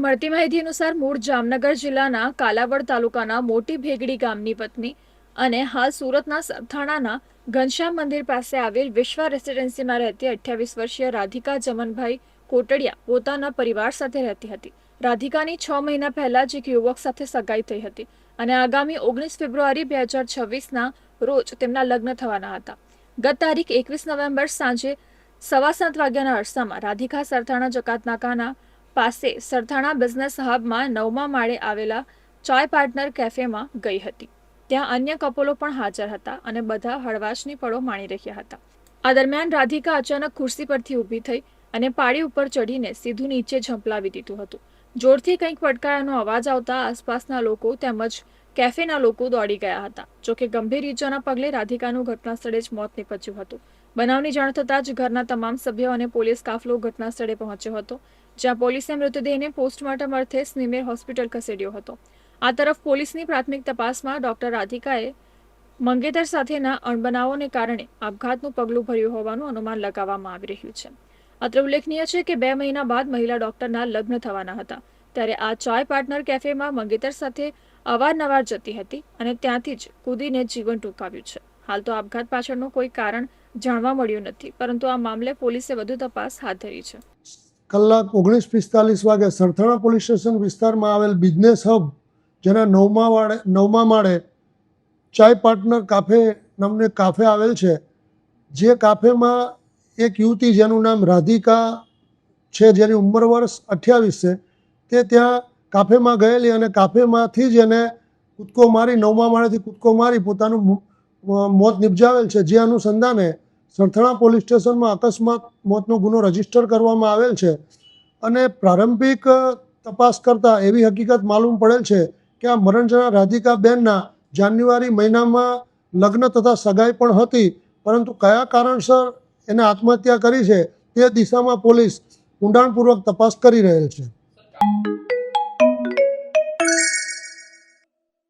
મળતી માહિતી અનુસાર મૂળ જામનગર જિલ્લાના કાલાવડ તાલુકાના મોટી ભેગડી ગામની પત્ની અને હાલ સુરતના સરથાણાના ઘનશ્યામ મંદિર પાસે આવેલ વિશ્વા રેસિડેન્સીમાં રહેતી અઠ્યાવીસ વર્ષીય રાધિકા જમનભાઈ કોટડિયા પોતાના પરિવાર સાથે રહેતી હતી. રાધિકાની છ મહિના પહેલા જ એક યુવક સાથે સગાઈ થઈ હતી અને આગામી ઓગણીસ ફેબ્રુઆરી બે હજાર છવ્વીસના રોજ તેમના લગ્ન થવાના હતા. ગત તારીખ એકવીસ નવેમ્બર સાંજે સવા સાત વાગ્યાના અરસામાં રાધિકા સરથાણા જકાતનાકાના પાસે સરથાણા બિઝનેસ હબમાં નવમા માળે આવેલા ચાય પાર્ટનર કેફેમાં ગઈ હતી. ત્યાં અન્ય કપોલો પણ હાજર હતા અને બધા હળવાશની પળો માણી રહ્યા હતા. આ દરમિયાન રાધિકા અચાનક ખુરશી પરથી ઊભી થઈ અને પાળી ઉપર ચડીને સીધું નીચે ઝંપલાવી દીધું હતું. જોરથી કંઈક પડકાયાનો અવાજ આવતા આસપાસના લોકો તેમજ કેફેના લોકો દોડી ગયા હતા, જોકે ગંભીર ઈજાના પગલે રાધિકાનું ઘટના સ્થળે જ મોત નીપજ્યું હતું. બનાવની જાણ થતાં જ ઘરના તમામ સભ્યો અને પોલીસ કાફલો ઘટના સ્થળે પહોંચ્યો હતો, જ્યાં પોલીસે મૃતદેહને પોસ્ટમોર્ટમ અર્થે સ્નિમેર હોસ્પિટલ ખસેડ્યો હતો. આ તરફ પોલીસની પ્રાથમિક તપાસમાં ડોક્ટર રાધિકાએ મંગેતર સાથેના અણબનાવોને કારણે આપઘાતનું પગલું ભર્યું હોવાનું અનુમાન લગાવવામાં આવી રહ્યું છે. અત્રે ઉલ્લેખનીય છે કે બે મહિના બાદ મહિલા ડોક્ટરના લગ્ન થવાના હતા, ત્યારે આ ચાય પાર્ટનર કેફેમાં મંગેતર સાથે અવારનવાર જતી હતી અને ત્યાંથી જ કૂદીને જીવન ટૂંકાવ્યું છે. હાલ તો આપઘાત પાછળનું કોઈ કારણ જાણવા મળ્યું નથી, પરંતુ આ મામલે પોલીસે વધુ તપાસ હાથ ધરી છે. કલાક ઓગણીસ પિસ્તાલીસ વાગે સરથાણા પોલીસ સ્ટેશન વિસ્તારમાં આવેલ બિઝનેસ હબ, જેના નવમા વાળે, નવમા માળે ચાય પાર્ટનર કાફે નામને કાફે આવેલ છે, જે કાફેમાં એક યુવતી જેનું નામ રાધિકા છે, જેની ઉંમર વર્ષ અઠ્યાવીસ છે, તે ત્યાં કાફેમાં ગયેલી અને કાફેમાંથી જ એને કૂદકો મારી, નવમા માળેથી કૂદકો મારી પોતાનું મોત નિપજાવેલ છે. જે અનુસંધાને સરથાણા પોલીસ સ્ટેશનમાં અકસ્માત મોતનો ગુનો રજિસ્ટર કરવામાં આવેલ છે અને પ્રારંભિક તપાસ કરતાં એવી હકીકત માલુમ પડેલ છે કે આ મરણજના રાધિકાબેનના જાન્યુઆરી મહિનામાં લગ્ન તથા સગાઈ પણ હતી, પરંતુ કયા કારણસર એને આત્મહત્યા કરી છે તે દિશામાં પોલીસ ઊંડાણપૂર્વક તપાસ કરી રહેલ છે.